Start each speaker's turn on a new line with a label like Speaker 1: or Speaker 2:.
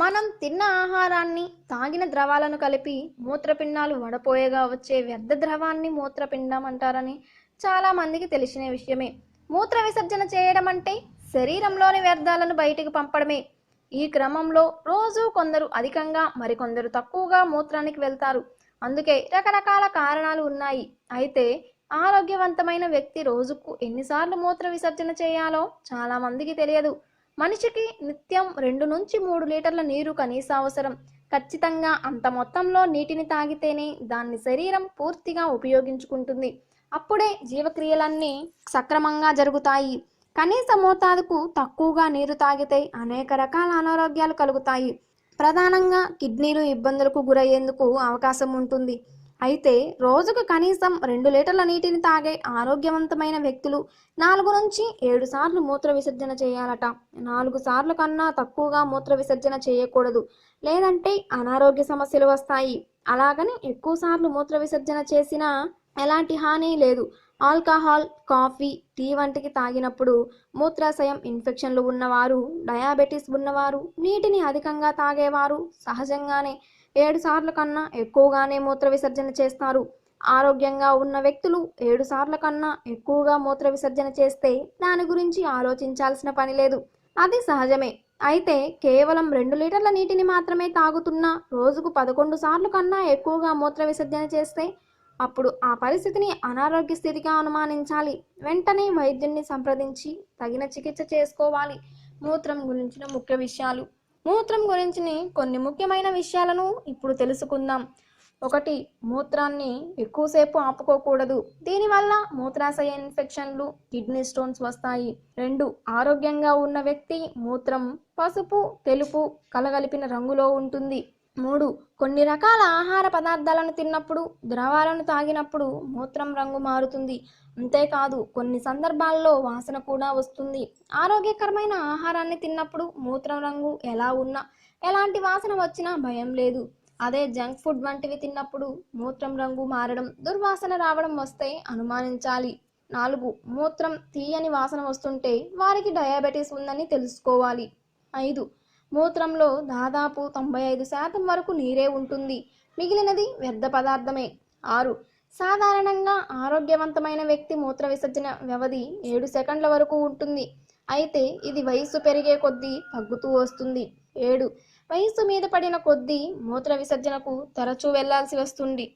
Speaker 1: మనం తిన్న ఆహారాన్ని తాగిన ద్రవాలను కలిపి మూత్రపిండాలు వడపోయేగా వచ్చే వ్యర్థ ద్రవాన్ని మూత్రపిండం అంటారని చాలామందికి తెలిసిన విషయమే. మూత్ర విసర్జన చేయడం అంటే శరీరంలోని వ్యర్థాలను బయటికి పంపడమే. ఈ క్రమంలో రోజు కొందరు అధికంగా మరికొందరు తక్కువగా మూత్రానికి వెళ్తారు. అందుకే రకరకాల కారణాలు ఉన్నాయి. అయితే ఆరోగ్యవంతమైన వ్యక్తి రోజుకు ఎన్నిసార్లు మూత్ర విసర్జన చేయాలో చాలా మందికి తెలియదు. మనిషికి నిత్యం రెండు నుంచి మూడు లీటర్ల నీరు కనీస అవసరం. ఖచ్చితంగా అంత మొత్తంలో నీటిని తాగితేనే దాన్ని శరీరం పూర్తిగా ఉపయోగించుకుంటుంది. అప్పుడే జీవక్రియలన్నీ సక్రమంగా జరుగుతాయి. కనీస మోతాదుకు తక్కువగా నీరు తాగితే అనేక రకాల అనారోగ్యాలు కలుగుతాయి. ప్రధానంగా కిడ్నీలు ఇబ్బందులకు గురయ్యేందుకు అవకాశం ఉంటుంది. అయితే రోజుకు కనీసం రెండు లీటర్ల నీటిని తాగే ఆరోగ్యవంతమైన వ్యక్తులు నాలుగు నుంచి ఏడు సార్లు మూత్ర విసర్జన చేయాలట. నాలుగు సార్లు కన్నా తక్కువగా మూత్ర విసర్జన చేయకూడదు. లేదంటే అనారోగ్య సమస్యలు వస్తాయి. అలాగని ఎక్కువ సార్లు మూత్ర విసర్జన చేసినా ఎలాంటి హాని లేదు. ఆల్కహాల్ కాఫీ టీ వంటికి తాగినప్పుడు మూత్రాశయం ఇన్ఫెక్షన్లు ఉన్నవారు డయాబెటీస్ ఉన్నవారు నీటిని అధికంగా తాగేవారు సహజంగానే ఏడు సార్ల కన్నా ఎక్కువగానే మూత్ర విసర్జన చేస్తారు. ఆరోగ్యంగా ఉన్న వ్యక్తులు ఏడు సార్ల కన్నా ఎక్కువగా మూత్ర విసర్జన చేస్తే దాని గురించి ఆలోచించాల్సిన పని లేదు. అది సహజమే. అయితే కేవలం రెండు లీటర్ల నీటిని మాత్రమే తాగుతున్నా రోజుకు పదకొండు సార్లు కన్నా ఎక్కువగా మూత్ర విసర్జన చేస్తే అప్పుడు ఆ పరిస్థితిని అనారోగ్య స్థితిగా అనుమానించాలి. వెంటనే వైద్యున్ని సంప్రదించి తగిన చికిత్స చేసుకోవాలి. మూత్రం గురించిన ముఖ్య విషయాలు. మూత్రం గురించి కొన్ని ముఖ్యమైన విషయాలను ఇప్పుడు తెలుసుకుందాం. ఒకటి మూత్రాన్ని ఎక్కువసేపు ఆపుకోకూడదు. దీనివల్ల మూత్రాశయ ఇన్ఫెక్షన్లు కిడ్నీ స్టోన్స్ వస్తాయి. రెండు ఆరోగ్యంగా ఉన్న వ్యక్తి మూత్రం పసుపు తెలుపు కలగలిపిన రంగులో ఉంటుంది. మూడు. కొన్ని రకాల ఆహార పదార్థాలను తిన్నప్పుడు ద్రవాలను తాగినప్పుడు మూత్రం రంగు మారుతుంది. అంతేకాదు కొన్ని సందర్భాల్లో వాసన కూడా వస్తుంది. ఆరోగ్యకరమైన ఆహారాన్ని తిన్నప్పుడు మూత్రం రంగు ఎలా ఉన్నా ఎలాంటి వాసన వచ్చినా భయం లేదు. అదే జంక్ ఫుడ్ వంటివి తిన్నప్పుడు మూత్రం రంగు మారడం దుర్వాసన రావడం వస్తే అనుమానించాలి. నాలుగు. మూత్రం తీయని వాసన వస్తుంటే వారికి డయాబెటీస్ ఉందని తెలుసుకోవాలి. ఐదు. మూత్రంలో దాదాపు తొంభై ఐదు శాతం వరకు నీరే ఉంటుంది. మిగిలినది వ్యర్థ పదార్థమే. ఆరు. సాధారణంగా ఆరోగ్యవంతమైన వ్యక్తి మూత్ర విసర్జన వ్యవధి ఏడు సెకండ్ల వరకు ఉంటుంది. అయితే ఇది వయస్సు పెరిగే కొద్దీ తగ్గుతూ వస్తుంది. ఏడు. వయస్సు మీద పడిన కొద్దీ మూత్ర విసర్జనకు తరచూ వెళ్ళాల్సి వస్తుంది.